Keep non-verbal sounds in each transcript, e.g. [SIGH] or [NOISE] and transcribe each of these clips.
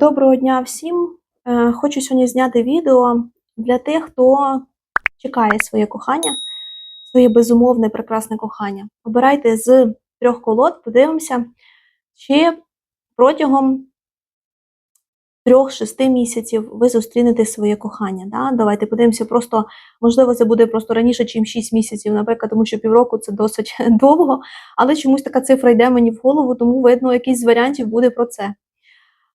Доброго дня всім! Е, Хочу сьогодні зняти відео для тих, хто чекає своє кохання, своє безумовне прекрасне кохання. Обирайте з трьох колод, подивимося, чи протягом трьох-шести місяців ви зустрінете своє кохання. Да? Давайте подивимося, просто можливо, це буде просто раніше, ніж 6 місяців, наприклад, тому що півроку це досить [LAUGHS] довго, але чомусь така цифра йде мені в голову, тому видно, якийсь з варіантів буде про це.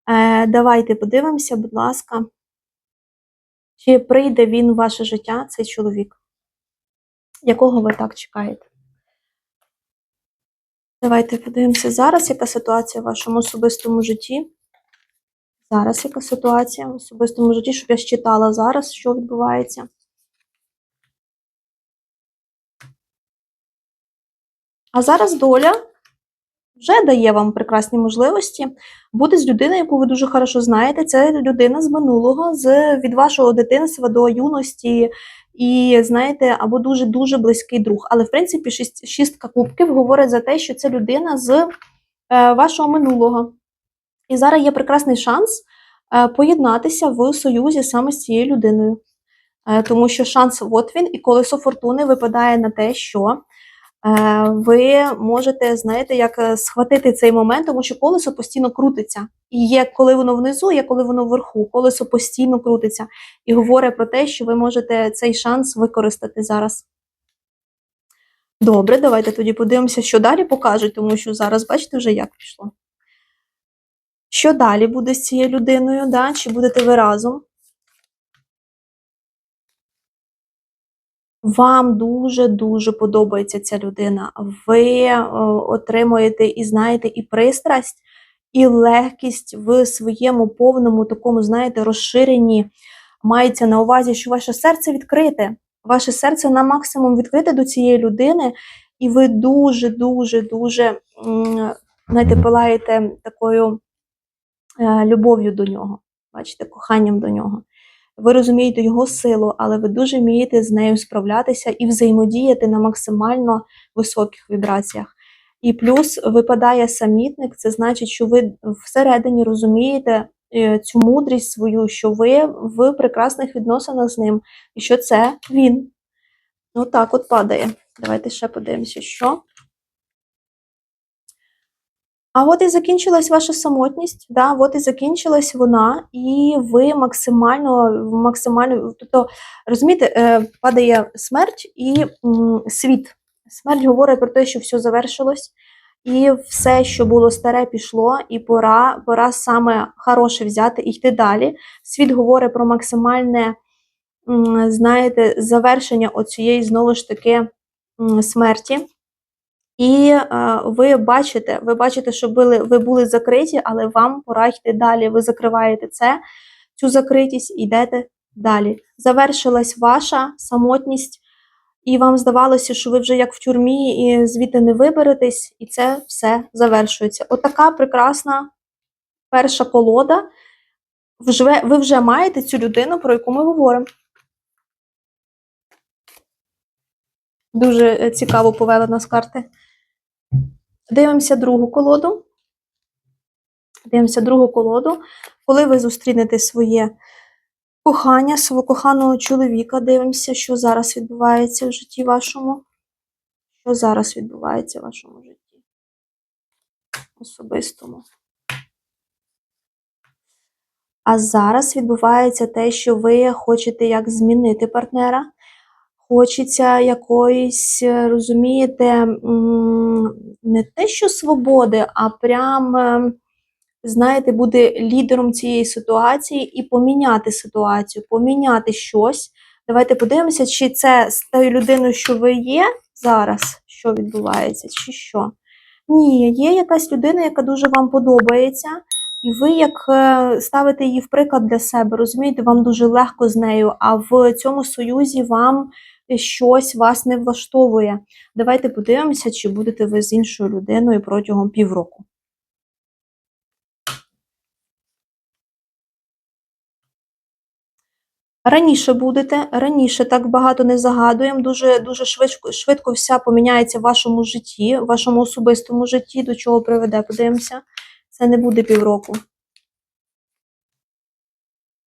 Е, давайте подивимося, будь ласка, чи прийде він в ваше життя, цей чоловік, якого ви так чекаєте. Давайте подивимося зараз, яка ситуація в вашому особистому житті. Зараз яка ситуація в особистому житті, щоб я считала зараз, що відбувається. А зараз доля вже дає вам прекрасні можливості бути з людиною, яку ви дуже хорошо знаєте. Це людина з минулого, з від вашого дитинства до юності, і знаєте, або дуже-дуже близький друг. Але в принципі, шість, шістка кубків говорить за те, що це людина з е, вашого минулого. І зараз є прекрасний шанс е, поєднатися в союзі саме з цією людиною. Е, тому що шанс от він, і колесо фортуни випадає на те, що ви можете, знаєте, як е, схватити цей момент, тому що колесо постійно крутиться. І є коли воно внизу, є коли воно вверху. Колесо постійно крутиться і говорить про те, що ви можете цей шанс використати зараз. Добре, давайте тоді подивимося, що далі покажуть, тому що зараз, бачите, вже як пішло. Що далі буде з цією людиною? да? Чи будете ви разом? Вам дуже-дуже подобається ця людина. Ви е, отримуєте і знаєте і пристрасть, і легкість в своєму повному такому, знаєте, розширенні. Мається на увазі, що ваше серце відкрите. Ваше серце на максимум відкрите до цієї людини, і ви дуже-дуже, дуже знаєте, пилаєте такою е, любов'ю до нього. Бачите, коханням до нього ви розумієте його силу, але ви дуже вмієте з нею справлятися і взаємодіяти на максимально високих вібраціях. І плюс випадає самітник, це значить, що ви всередині розумієте е, цю мудрість свою, що ви в прекрасних відносинах з ним, і що це він. Отак от падає. Давайте ще подивимося, що. А от і закінчилась ваша самотність, да, от і закінчилась вона, і ви максимально, максимально, тобто, розумієте, е, падає смерть і світ. Смерть говорить про те, що все завершилось, і все, що було старе, пішло, і пора пора саме хороше взяти і йти далі. Світ говорить про максимальне, знаєте, завершення оцієї знову ж таки смерті. І е, ви бачите, ви бачите, що були, ви були закриті, але вам пора йти далі. Ви закриваєте це, цю закритість і йдете далі. Завершилась ваша самотність, і вам здавалося, що ви вже як в тюрмі, і звідти не виберетесь, і це все завершується. Отака прекрасна перша колода. Вже, ви вже маєте цю людину, про яку ми говоримо. Дуже е, цікаво повели нас карти. Дивимося другу колоду. Дивимося другу колоду. Коли ви зустрінете своє кохання, свого коханого чоловіка, дивимося, що зараз відбувається в житті вашому. Що зараз відбувається в вашому житті? Особистому. А зараз відбувається те, що ви хочете як змінити партнера. Хочеться якоїсь, е, розумієте, не те, що свободи, а прям, е, знаєте, бути лідером цієї ситуації і поміняти ситуацію, поміняти щось. Давайте подивимося, чи це з тою людиною, що ви є зараз, що відбувається, чи що. Ні, є якась людина, яка дуже вам подобається, і ви як е, ставите її в приклад для себе, розумієте, вам дуже легко з нею, а в цьому союзі вам щось вас не влаштовує. Давайте подивимося, чи будете ви з іншою людиною протягом півроку. Раніше будете, раніше так багато не загадуємо, дуже дуже швидко швидко вся поміняється в вашому житті, в вашому особистому житті, до чого приведе, подивимося. Це не буде півроку.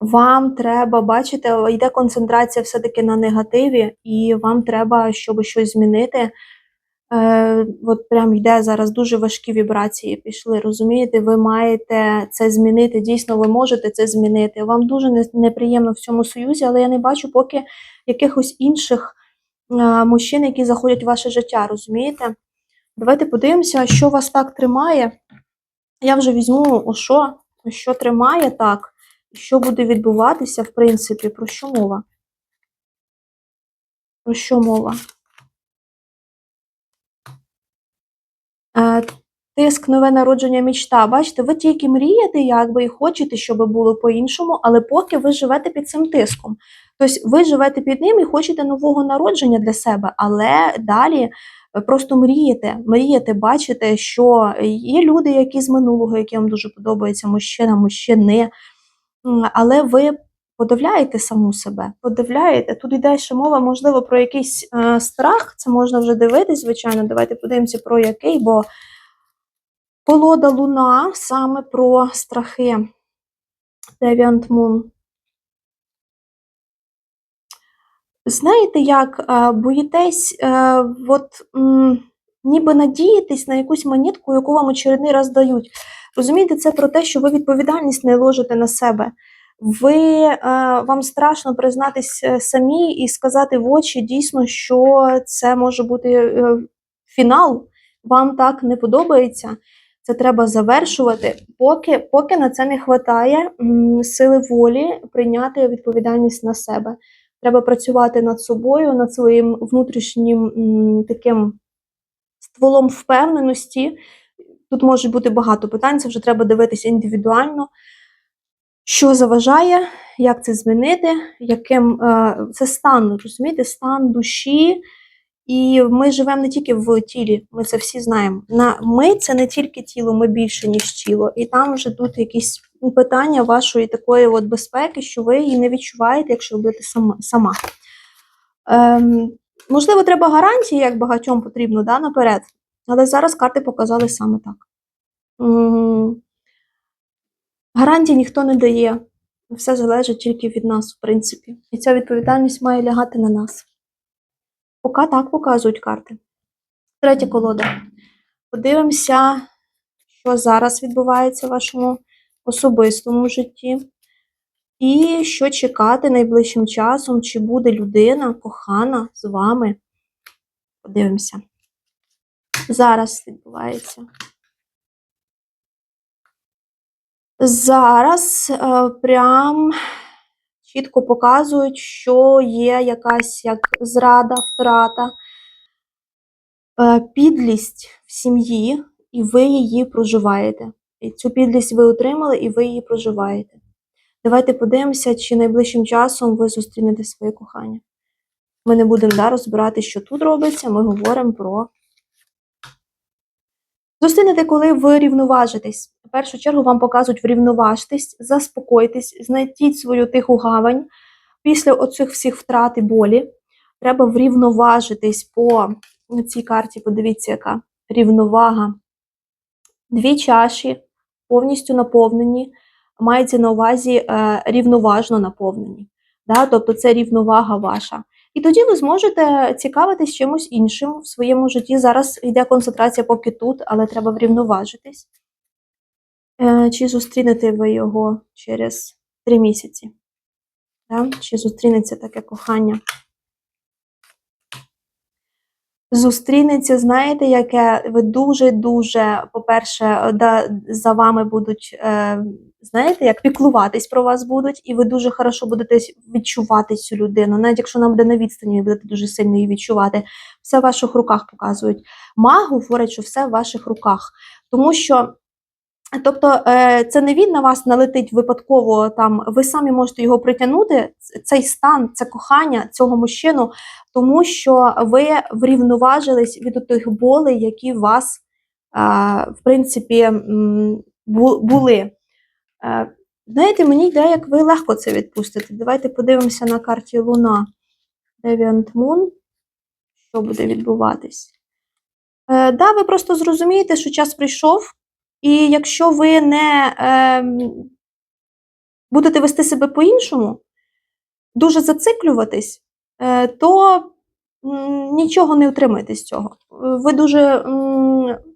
Вам треба, бачите, йде концентрація все-таки на негативі, і вам треба, щоб щось змінити. Е, от прям йде зараз дуже важкі вібрації пішли. Розумієте, ви маєте це змінити. Дійсно, ви можете це змінити. Вам дуже неприємно в цьому союзі, але я не бачу поки якихось інших е, мужчин, які заходять в ваше життя. Розумієте? Давайте подивимося, що вас так тримає. Я вже візьму, о, що, що тримає так, що буде відбуватися, в принципі, про що мова? Про що мова? Е, Тиск, нове народження, мічта. Бачите, ви тільки мрієте, якби і хочете, щоб було по-іншому, але поки ви живете під цим тиском. Тобто ви живете під ним і хочете нового народження для себе, але далі е, просто мрієте, мрієте, бачите, що є люди, які з минулого, які вам дуже подобаються, мужчина, мужчини, але ви подивляєте саму себе, подивляєте. Тут йде ще мова, можливо, про якийсь е, страх. Це можна вже дивитись, звичайно. Давайте подивимося про який, бо колода Луна саме про страхи. Девіант Moon. Знаєте, як е, боїтесь, е, от, м, ніби надієтесь на якусь монетку, яку вам очередний раз дають. Розумієте, це про те, що ви відповідальність не ложите на себе. Ви е, вам страшно признатись е, самі і сказати в очі дійсно, що це може бути е, фінал. Вам так не подобається. Це треба завершувати, поки, поки на це не вистачає сили волі прийняти відповідальність на себе. Треба працювати над собою, над своїм внутрішнім м, таким стволом впевненості. Тут може бути багато питань, це вже треба дивитися індивідуально, що заважає, як це змінити, яким е, це стан, розумієте, стан душі. І ми живемо не тільки в тілі, ми це всі знаємо. На ми це не тільки тіло, ми більше, ніж тіло. І там вже тут якісь ну, питання вашої такої от безпеки, що ви її не відчуваєте, якщо сама. сама. Ем, можливо, треба гарантії, як багатьом потрібно, да, наперед. Але зараз карти показали саме так. Гарантій ніхто не дає. Все залежить тільки від нас, в принципі. І ця відповідальність має лягати на нас. Поки так показують карти. Третя колода. Подивимося, що зараз відбувається в вашому особистому житті. І що чекати найближчим часом, чи буде людина кохана з вами. Подивимося. Зараз відбувається. Зараз е, прям чітко показують, що є якась як зрада, втрата, е, підлість в сім'ї, і ви її проживаєте. І цю підлість ви отримали, і ви її проживаєте. Давайте подивимося, чи найближчим часом ви зустрінете своє кохання. Ми не будемо да, розбирати, що тут робиться, ми говоримо про. Зустрінете, коли ви рівноважитесь. В першу чергу вам показують врівноважтесь, заспокойтесь, знайдіть свою тиху гавань. Після оцих всіх втрат і болі треба врівноважитись по цій карті. Подивіться, яка рівновага. Дві чаші повністю наповнені, мається на увазі е, рівноважно наповнені. Да? Тобто це рівновага ваша. І тоді ви зможете цікавитись чимось іншим в своєму житті. Зараз йде концентрація поки тут, але треба врівноважитись. Е, Чи зустрінете ви його через три місяці? Да? Чи зустрінеться таке кохання? Зустрінеться, знаєте, яке ви дуже-дуже, по-перше, да, за вами будуть, е, знаєте, як піклуватись про вас будуть, і ви дуже хорошо будете відчувати цю людину. Навіть якщо вона буде на відстані, ви будете дуже сильно її відчувати. Все в ваших руках показують. Магу говорить, що все в ваших руках. Тому що. Тобто е, це не він на вас налетить випадково, там ви самі можете його притягнути, цей стан, це кохання цього мужчину, тому що ви врівноважились від тих болей, які у вас, в принципі, були. Е, Знаєте, мені йде, як ви легко це відпустите. Давайте подивимося на карті Луна. Deviant Moon. Що буде відбуватись? Е, да, ви просто зрозумієте, що час прийшов. І якщо ви не ем, будете вести себе по-іншому, дуже зациклюватись, е, то нічого не отримаєте з цього. Е, Ви дуже,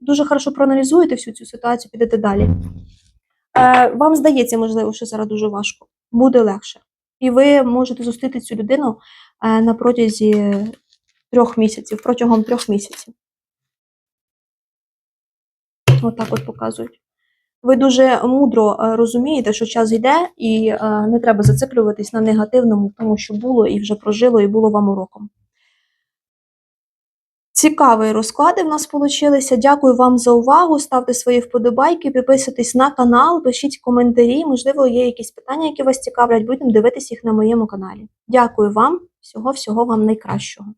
дуже хорошо проаналізуєте всю цю ситуацію, підете далі. Е, Вам здається, можливо, що зараз дуже важко, буде легше. І ви можете зустріти цю людину е, на протязі трьох місяців, протягом трьох місяців. Отак от показують. Ви дуже мудро е, розумієте, що час йде, і е, не треба зациклюватись на негативному, тому що було і вже прожило, і було вам уроком. Цікаві розклади в нас получилися. Дякую вам за увагу. Ставте свої вподобайки, підписуйтесь на канал, пишіть коментарі. Можливо, є якісь питання, які вас цікавлять. Будемо дивитися їх на моєму каналі. Дякую вам, всього всього вам найкращого.